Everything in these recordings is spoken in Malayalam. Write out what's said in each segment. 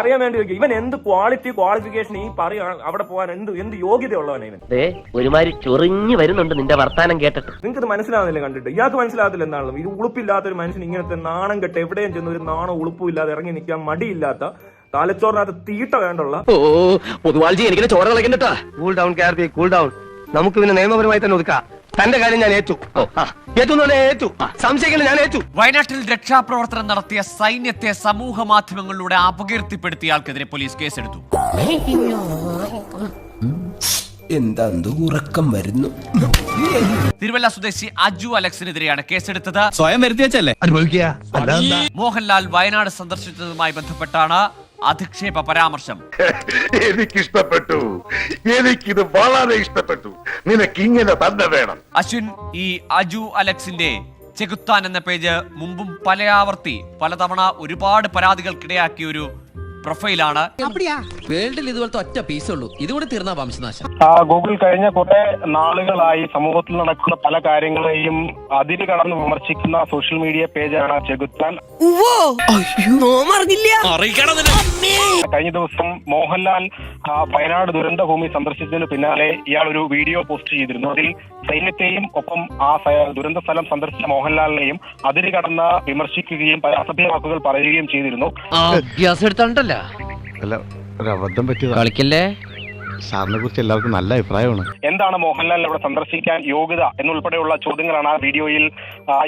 അറിയാൻ വേണ്ടി ചോദിക്കും. ഇവൻ എന്ത് ക്വാളിറ്റി ക്വാളിഫിക്കേഷൻ ഈ പറയാ അവിടെ പോകാൻ എന്ത് എന്ത് യോഗ്യത ഇവൻ? ദേ ഒരുമാതിരി ചൊറിഞ്ഞു വരുന്നുണ്ട് നിന്റെ വർത്താനം കേട്ടിട്ട്. നിങ്ങൾക്ക് ഇത് മനസ്സിലാവുന്നില്ല കണ്ടിട്ട്? ഇയാൾക്ക് മനസ്സിലാകത്തില്ല എന്താണല്ലോ ഇത് ഉളുപ്പില്ലാത്ത ഒരു മനുഷ്യൻ ഇങ്ങനത്തെ നാണം കെട്ട് എവിടെയും ചെന്ന് ഒരു നാണം ഉളുപ്പും ഇല്ലാതെ ഇറങ്ങി നിൽക്കാൻ മടിയില്ലാത്ത തലച്ചോറിനകത്ത് തീട്ട വേണ്ടുള്ള ഓ പൊതുവാൾജി എനിക്ക് ചോര കളക്കണ്ടട്ടാ കൂൾ ഡൗൺ കൂൾ ഡൗൺ നമുക്ക് പിന്നെ നിയമപരമായി തന്നെ ഒതുക്കാം. തന്റെ കാര്യം ഞാൻ ഏറ്റു. ഏറ്റു എന്ന് പറഞ്ഞാൽ ഏറ്റു. ഞാൻ ഏറ്റു. വയനാട്ടിൽ രക്ഷാപ്രവർത്തനം നടത്തിയ സൈന്യത്തെ സമൂഹ മാധ്യമങ്ങളിലൂടെ അപകീർത്തിപ്പെടുത്തിയ ആൾക്കെതിരെ പോലീസ് കേസെടുത്തു. എന്താ ഉറക്കം വരുന്നു? തിരുവല്ല സ്വദേശി അജു അലക്സിനെതിരെയാണ് കേസെടുത്തത്. സ്വയം വരുത്തി വെച്ചല്ലേ മോഹൻലാൽ വയനാട് സന്ദർശിച്ചതുമായി ബന്ധപ്പെട്ടാണ് അധിക്ഷേപ പരാമർശം. എനിക്ക് ഇഷ്ടപ്പെട്ടു എനിക്കിത് വളരെ ഇഷ്ടപ്പെട്ടു. നിനക്ക് ഇങ്ങനെ തന്നെ വേണം. അശ്വിൻ ഈ അജു അലക്സിന്റെ ചെകുത്താൻ എന്ന പേജ് മുമ്പും പലയാവർത്തി പലതവണ ഒരുപാട് പരാതികൾക്കിടയാക്കിയ ഒരു പ്രൊഫൈലാണ്. വേൾഡിൽ ഇതുപോലത്തെ ഒറ്റ പീസ് ഉള്ളൂ. ഇതുകൂടി തീർന്ന വംശനാശം. ഗൂഗിൾ കഴിഞ്ഞ കുറെ നാളുകളായി സമൂഹത്തിൽ നടക്കുന്ന പല കാര്യങ്ങളെയും അതിര് കടന്ന് വിമർശിക്കുന്ന സോഷ്യൽ മീഡിയ പേജാണ് ചെകുത്താൻ. കഴിഞ്ഞ ദിവസം മോഹൻലാൽ വയനാട് ദുരന്ത ഭൂമി സന്ദർശിച്ചതിന് പിന്നാലെ ഇയാൾ ഒരു വീഡിയോ പോസ്റ്റ് ചെയ്തിരുന്നു. അതിൽ സൈന്യത്തെയും ഒപ്പം ആ ദുരന്ത സ്ഥലം സന്ദർശിച്ച മോഹൻലാലിനെയും അതിര് കടന്ന് വിമർശിക്കുകയും പല അസഭ്യ വാക്കുകൾ പറയുകയും ചെയ്തിരുന്നു. അല്ല ഒരു അബദ്ധം പറ്റിയതാ. കളിക്കല്ലേ? സാറിനെ കുറിച്ച് എല്ലാവർക്കും നല്ല അഭിപ്രായമാണ്. എന്താണ് മോഹൻലാൽ അവിടെ സന്ദർശിക്കാൻ യോഗ്യത എന്നുൾപ്പെടെയുള്ള ചോദ്യങ്ങളാണ് ആ വീഡിയോയിൽ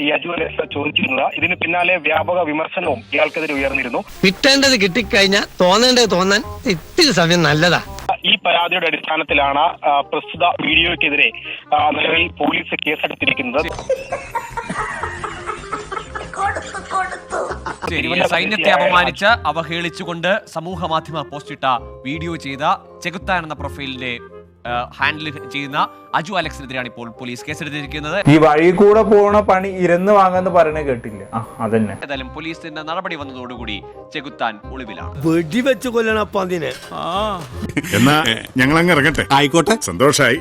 ഈ അജു അലക്സ ചോദിച്ചിരുന്നത്. ഇതിന് പിന്നാലെ വ്യാപക വിമർശനവും ഇയാൾക്കെതിരെ ഉയർന്നിരുന്നു. കിട്ടേണ്ടത് കിട്ടിക്കഴിഞ്ഞാൽ തോന്നേണ്ടത് തോന്നാൻ ഇത്തിരി സമയം നല്ലതാ. ഈ പരാതിയുടെ അടിസ്ഥാനത്തിലാണ് പ്രസ്തുത വീഡിയോയ്ക്കെതിരെ നിലവിൽ പോലീസ് കേസെടുത്തിരിക്കുന്നത്. സൈന്യത്തെ അപമാനിച്ച് അവഹേളിച്ചുകൊണ്ട് സമൂഹ മാധ്യമ പോസ്റ്റ് ഇട്ട വീഡിയോ ചെയ്ത ചെകുത്താൻ എന്ന പ്രൊഫൈലിന്റെ ഹാൻഡിൽ ചെയ്യുന്ന അജു അലക്സിനെതിരെയാണ് ഇപ്പോൾ പോലീസ് കേസ് കേസെടുത്തിരിക്കുന്നത്. ഈ വഴി കൂടെ പോണ പണി ഇരുന്ന് വാങ്ങാന്ന് പറയണ കേട്ടില്ല. അതന്നെ. ഏതായാലും പോലീസിന്റെ നടപടി വന്നതോടുകൂടി ചെകുത്താൻ ഒളിവിലാണ്. വെടിവെച്ച് കൊല്ലണം അപ്പൊ അതിനെ എന്നാ ഞങ്ങൾ അങ്ങ് ഇറങ്ങട്ടെ. ആയിക്കോട്ടെ. സന്തോഷായി.